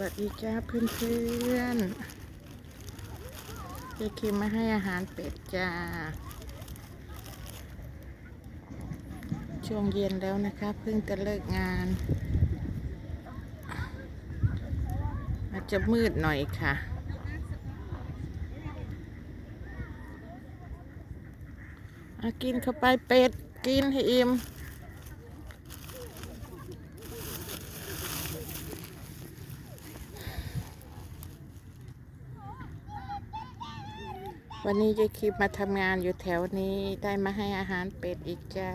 วัสดีจ้าเพื่อนเพื่อนๆเจคิมมาให้อาหารเป็ดจ้า ช่วงเย็นแล้วนะคะ เพิ่งจะเลิกงาน อาจจะมืดหน่อยค่ะอากินเข้าไปเป็ด กินให้อิ่ม วันนี้ยายคิมมาทำงานอยู่แถวนี้ได้มาให้อาหารเป็ดอีกจ้า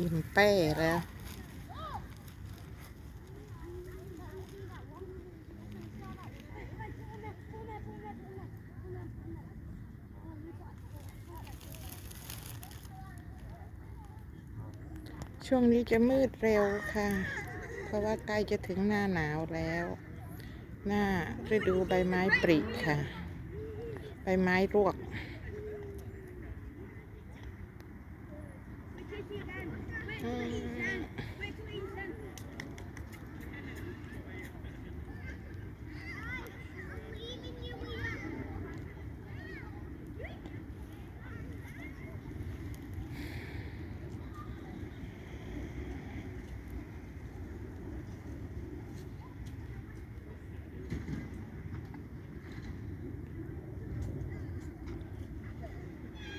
อิ่มเป้แล้วช่วงนี้จะมืดเร็วค่ะ เพราะว่าใกล้จะถึงหน้าหนาวแล้ว หน้าฤดูใบไม้ปริค่ะ ใบไม้ร่วง อืม ย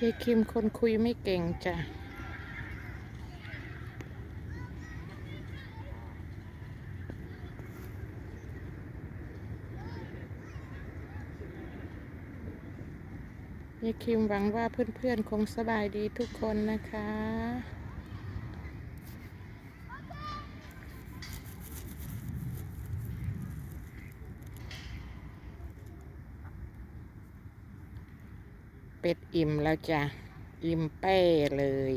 ายคิมคนคุยไม่เก่งจ้ะ ยายคิมหวังว่าเพื่อนๆคงสบายดีทุกคนนะคะ เป็ดอิ่มแล้วจ้ะ อิ่มเป้เลย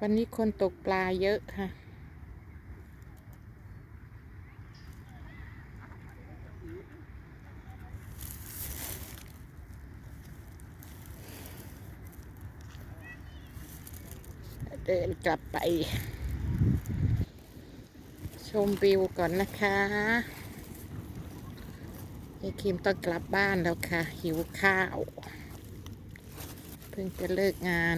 วันนี้คนตกปลาเยอะค่ะ เดินกลับไป ชมวิวก่อนนะคะยายคิมต้องกลับบ้านแล้วค่ะ หิวข้าว เพิ่งจะเลิกงาน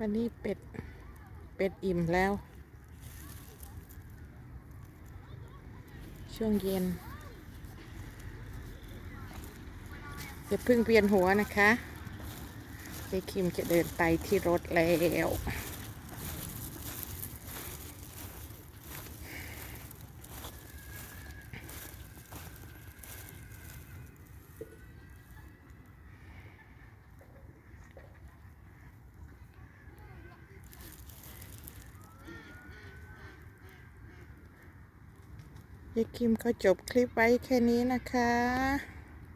วันนี้เป็ด เป็ดอิ่มแล้ว ช่วงเย็นอย่าเพิ่งเวียนหัวนะคะเจ๊คิมจะเดินไปที่รถแล้ว ยายคิมเขาจบคลิปไว้แค่นี้นะคะ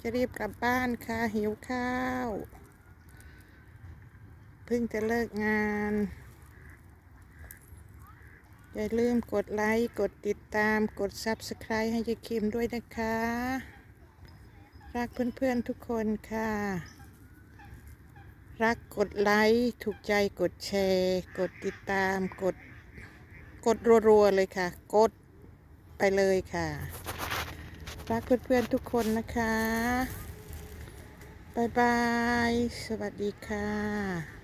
จะรีบกลับบ้านค่ะ หิวข้าว เพิ่งจะเลิกงาน อย่าลืมกดไลค์ กดติดตาม กด Subscribe ให้ยายคิมด้วยนะคะ รักเพื่อนๆทุกคนค่ะ รักกดไลค์ ถูกใจกดแชร์ กดติดตาม กด กดรัวๆเลยค่ะ กด ไปเลยค่ะ รักเพื่อนๆทุกคนนะคะบายบาย สวัสดีค่ะ